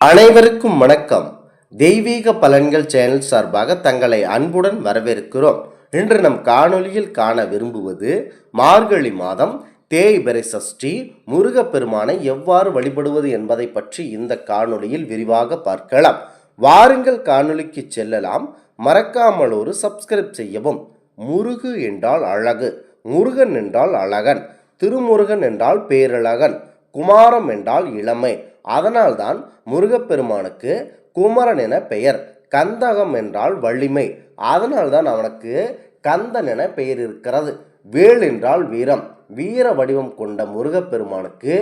அனைவருக்கும் வணக்கம். தெய்வீக பலன்கள் சேனல் சார்பாக தங்களை அன்புடன் வரவேற்கிறோம். இன்று நம் காணொலியில் காண விரும்புவது மார்கழி மாதம் தேய்பெரை சஷ்டி முருகப்பெருமானை எவ்வாறு வழிபடுவது என்பதை பற்றி இந்த காணொளியில் விரிவாக பார்க்கலாம். வாருங்கள் காணொளிக்கு செல்லலாம். மறக்காமல் ஒரு சப்ஸ்கிரைப் செய்யவும். முருகு என்றால் அழகு. முருகன் என்றால் அழகன் திருமுருகன் என்றால் பேரழகன் குமாரம் என்றால் இளமை. அதனால்தான் முருகப்பெருமானுக்கு குமரன் என பெயர் கந்தகம் என்றால் வலிமை. அதனால்தான் அவனுக்கு கந்தன் என பெயர் இருக்கிறது. வேல் என்றால் வீரம் வீர வடிவம் கொண்ட முருகப்பெருமானுக்கு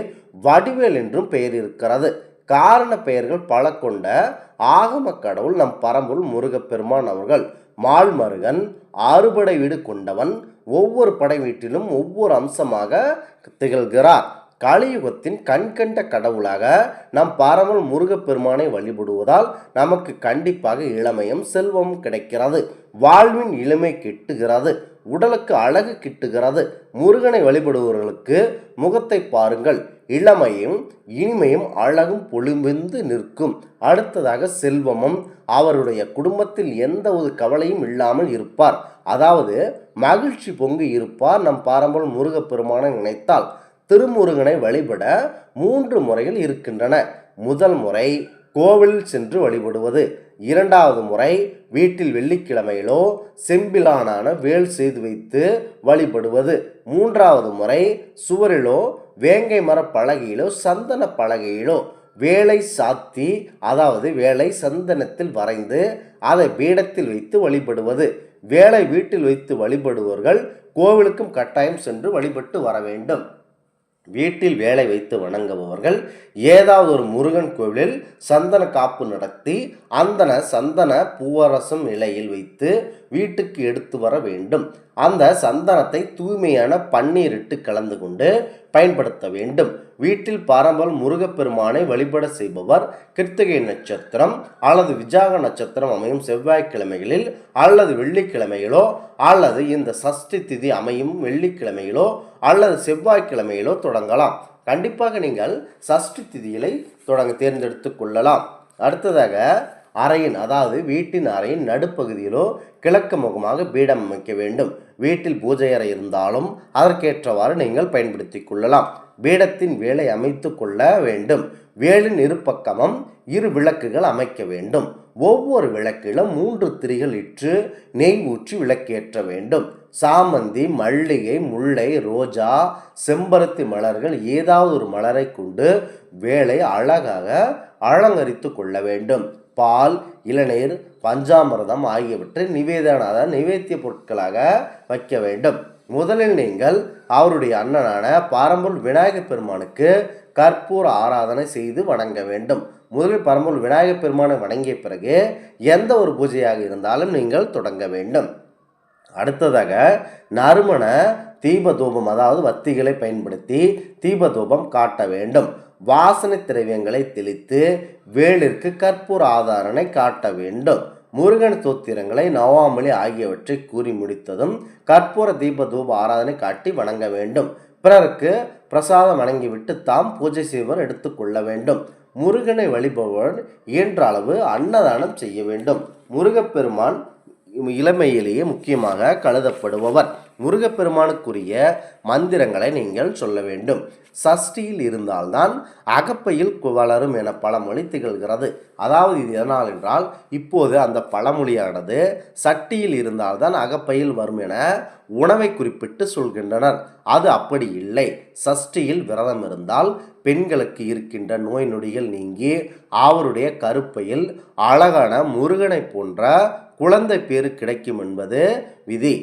வடிவேல் என்றும் பெயர் இருக்கிறது. காரண பெயர்கள் பல கொண்ட ஆகம கடவுள் நம் பரம்பொருள் முருகப்பெருமான் அவர்கள். மால்மருகன் ஆறுபடை வீடு கொண்டவன் ஒவ்வொரு படை வீட்டிலும் ஒவ்வொரு அம்சமாக திகழ்கிறார். கலியுகத்தின் கண்கண்ட கடவுளாக நம் பாரமல் முருகப்பெருமானை வழிபடுவதால் நமக்கு கண்டிப்பாக இளமையும் செல்வமும் கிடைக்கிறது. வாழ்வின் இளமை கிட்டுகிறது உடலுக்கு அழகு கிட்டுகிறது. முருகனை வழிபடுபவர்களுக்கு முகத்தை பாருங்கள். இளமையும் இனிமையும் அழகும் பொழுமிந்து நிற்கும். அடுத்ததாக செல்வமும் அவருடைய குடும்பத்தில் எந்த ஒரு கவலையும் இல்லாமல் இருப்பார். அதாவது மகிழ்ச்சி பொங்கி இருப்பார் நம் பாரம்பரிய முருகப்பெருமானை நினைத்தால். திருமுருகனை வழிபட மூன்று முறைகள் இருக்கின்றன. முதல் முறை கோவிலில் சென்று வழிபடுவது. இரண்டாவது முறை வீட்டில் வெள்ளிக்கிழமையிலோ செம்பிலானான வேல் செய்து வைத்து வழிபடுவது. மூன்றாவது முறை சுவரிலோ வேங்கை மர பலகையிலோ சந்தன பலகையிலோ வேலை சாத்தி அதாவது வேலை சந்தனத்தில் வரைந்து அதை பீடத்தில் வைத்து வழிபடுவது. வேலை வீட்டில் வைத்து வழிபடுவர்கள் கோவிலுக்கும் கட்டாயம் சென்று வழிபட்டு வர வேண்டும். வீட்டில் வேலை வைத்து வணங்குபவர்கள் ஏதாவது ஒரு முருகன் கோவிலில் சந்தன காப்பு நடத்தி அந்தன சந்தன பூவரசம் நிலையில் வைத்து வீட்டுக்கு எடுத்து வர வேண்டும். அந்த சந்தனத்தை தூய்மையான பன்னீரிட்டு கலந்து கொண்டு பயன்படுத்த வேண்டும். வீட்டில் பாரம்பரிய முருகப்பெருமானை வழிபட செய்பவர் கிருத்திகை நட்சத்திரம் அல்லது விஜாக நட்சத்திரம் அமையும் செவ்வாய்க்கிழமைகளில் அல்லது வெள்ளிக்கிழமைகளோ அல்லது இந்த சஷ்டி திதி அமையும் வெள்ளிக்கிழமையிலோ அல்லது செவ்வாய்க்கிழமையிலோ தொடங்கலாம். கண்டிப்பாக நீங்கள் சஷ்டி திதியிலை தொடங்க தேர்ந்தெடுத்து கொள்ளலாம். அடுத்ததாக அறையின் அதாவது வீட்டின் அறையின் நடுப்பகுதியிலோ கிழக்கு முகமாக பீடம் அமைக்க வேண்டும். வீட்டில் பூஜை அறை இருந்தாலும் அதற்கேற்றவாறு நீங்கள் பயன்படுத்தி கொள்ளலாம். பீடத்தின் வேலை அமைத்து கொள்ள வேண்டும். வேலின் இரு பக்கமும் இரு விளக்குகள் அமைக்க வேண்டும். ஒவ்வொரு விளக்கிலும் மூன்று திரிகள் இற்று நெய் ஊற்றி விளக்கேற்ற வேண்டும். சாமந்தி மல்லிகை முல்லை ரோஜா செம்பருத்தி மலர்கள் ஏதாவது ஒரு மலரை கொண்டு வேலை அழகாக அலங்கரித்து கொள்ள வேண்டும். பால் இளநீர் பஞ்சாமிர்தம் ஆகியவற்றை நிவேதன அதாவது நிவேத்திய பொருட்களாக வைக்க வேண்டும். முதலில் நீங்கள் அவருடைய அண்ணனான பாரம்பூர் விநாயகப் பெருமானுக்கு கற்பூர ஆராதனை செய்து வணங்க வேண்டும். முதலில் பரம்பூர் விநாயகப் பெருமானை வணங்கிய பிறகு எந்த ஒரு பூஜையாக இருந்தாலும் நீங்கள் தொடங்க வேண்டும். அடுத்ததாக நறுமண தீபதூபம் அதாவது வத்திகளை பயன்படுத்தி தீபதூபம் காட்ட வேண்டும். வாசனை திரவியங்களை தெளித்து வேலிற்கு கற்பூர ஆதாரனை காட்ட வேண்டும். முருகன் தோத்திரங்களை நவாமலி ஆகியவற்றை கூறி முடித்ததும் கற்பூர தீப தூப ஆராதனை காட்டி வணங்க வேண்டும். பிறருக்கு பிரசாதம் வணங்கிவிட்டு தாம் பூஜை செய்வர் எடுத்துக்கொள்ள வேண்டும். முருகனை வழிபவர் இயன்ற அளவு அன்னதானம் செய்ய வேண்டும். முருகப்பெருமான் இளமையிலேயே முக்கியமாக கருதப்படுபவர் முருகப்பெருமானுக்குரிய மந்திரங்களை நீங்கள் சொல்ல வேண்டும். சஷ்டியில் இருந்தால்தான் அகப்பையில் வளரும் என பழமொழி திகழ்கிறது. அதாவது இது எதனால் என்றால் இப்போது அந்த பழமொழியானது சட்டியில் இருந்தால்தான் அகப்பையில் வரும் என உணவை குறிப்பிட்டு சொல்கின்றனர். அது அப்படி இல்லை. சஷ்டியில் விரதம் இருந்தால் பெண்களுக்கு இருக்கின்ற நோய் நொடிகள் நீங்கி அவருடைய கருப்பையில் அழகான முருகனை போன்ற குழந்தை பேரு கிடைக்கும் என்பது விதி.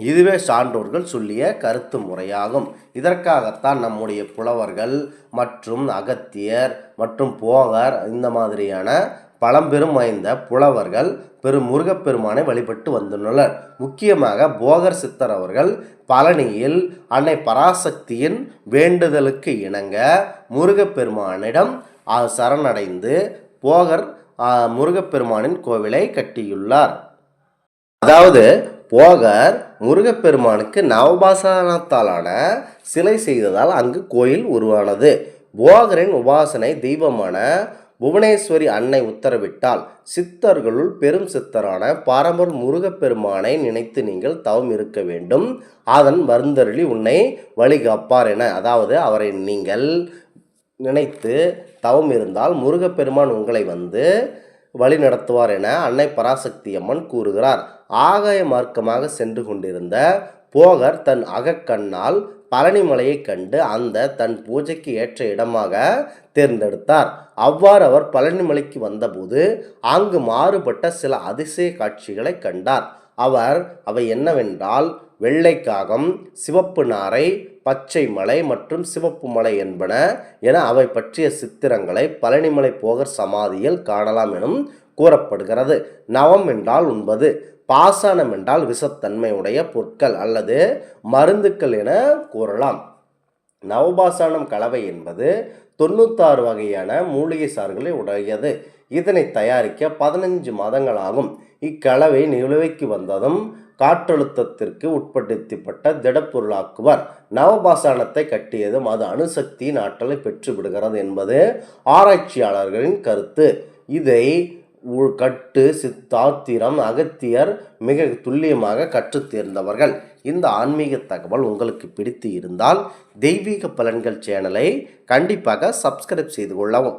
இதுவே சான்றோர்கள் சொல்லிய கருத்து முறையாகும். இதற்காகத்தான் நம்முடைய புலவர்கள் மற்றும் அகத்தியர் மற்றும் போகர் இந்த மாதிரியான பழம்பெரும் வாய்ந்த புலவர்கள் பெரும் முருகப்பெருமானை வழிபட்டு வந்துள்ளனர். முக்கியமாக போகர் சித்தர் அவர்கள் பழனியில் அன்னை பராசக்தியின் வேண்டுதலுக்கு இணங்க முருகப்பெருமானிடம் சரணடைந்து போகர் முருகப்பெருமானின் கோவிலை கட்டியுள்ளார். அதாவது போகர் முருகப்பெருமானுக்கு நவபாசனத்தாலான சிலை செய்ததால் அங்கு கோயில் உருவானது. போகரின் உபாசனை தெய்வமான புவனேஸ்வரி அன்னை உத்தரவிட்டால் சித்தர்களுள் பெரும் சித்தரான பாரம்பர் முருகப்பெருமானை நினைத்து நீங்கள் தவம் இருக்க வேண்டும். அதன் வருந்தருளி உன்னை வழிகாப்பார் என. அதாவது அவரை நீங்கள் நினைத்து தவம் இருந்தால் முருகப்பெருமான் உங்களை வந்து வழி நடத்துவார் என அன்னை பராசக்தி அம்மன் கூறுகிறார். ஆகாய மார்க்கமாக சென்று கொண்டிருந்த போகர் தன் அகக்கண்ணால் பழனிமலையை கண்டு அந்த தன் பூஜைக்கு ஏற்ற இடமாக தேர்ந்தெடுத்தார். அவ்வாறு அவர் பழனிமலைக்கு வந்தபோது அங்கு மாறுபட்ட சில அதிசய காட்சிகளை கண்டார். அவர் அவை என்னவென்றால் வெள்ளைக்காகம் சிவப்பு நாரை பச்சை மலை மற்றும் சிவப்பு மலை என்பன என அவை பற்றிய சித்திரங்களை பழனிமலை போகர் சமாதியில் காணலாம் எனும் கூறப்படுகிறது. நவம் என்றால் உண்பது பாசானம் என்றால் விஷத்தன்மையுடைய பொருட்கள் அல்லது மருந்துக்கள் என கூறலாம். நவபாசானம் கலவை என்பது தொண்ணூத்தாறு வகையான மூலிகை சார்களை உடையது. இதனை தயாரிக்க பதினஞ்சு மாதங்களாகும். இக்கலவை நிலுவைக்கு வந்ததும் காற்றழுத்தத்திற்கு உட்படுத்தப்பட்ட திடப்பொருளாக்குவர் நவபாசானத்தை கட்டியதும் அது அணுசக்தியின் ஆற்றலை பெற்றுவிடுகிறது என்பது ஆராய்ச்சியாளர்களின் கருத்து. இதை கட்டு சித்தாத்திரம் அகத்தியர் மிக துல்லியமாக கற்றுத் தேர்ந்தவர்கள். இந்த ஆன்மீக தகவல் உங்களுக்கு பிடித்து இருந்தால் தெய்வீக பலன்கள் சேனலை கண்டிப்பாக சப்ஸ்கிரைப் செய்து கொள்ளவும்.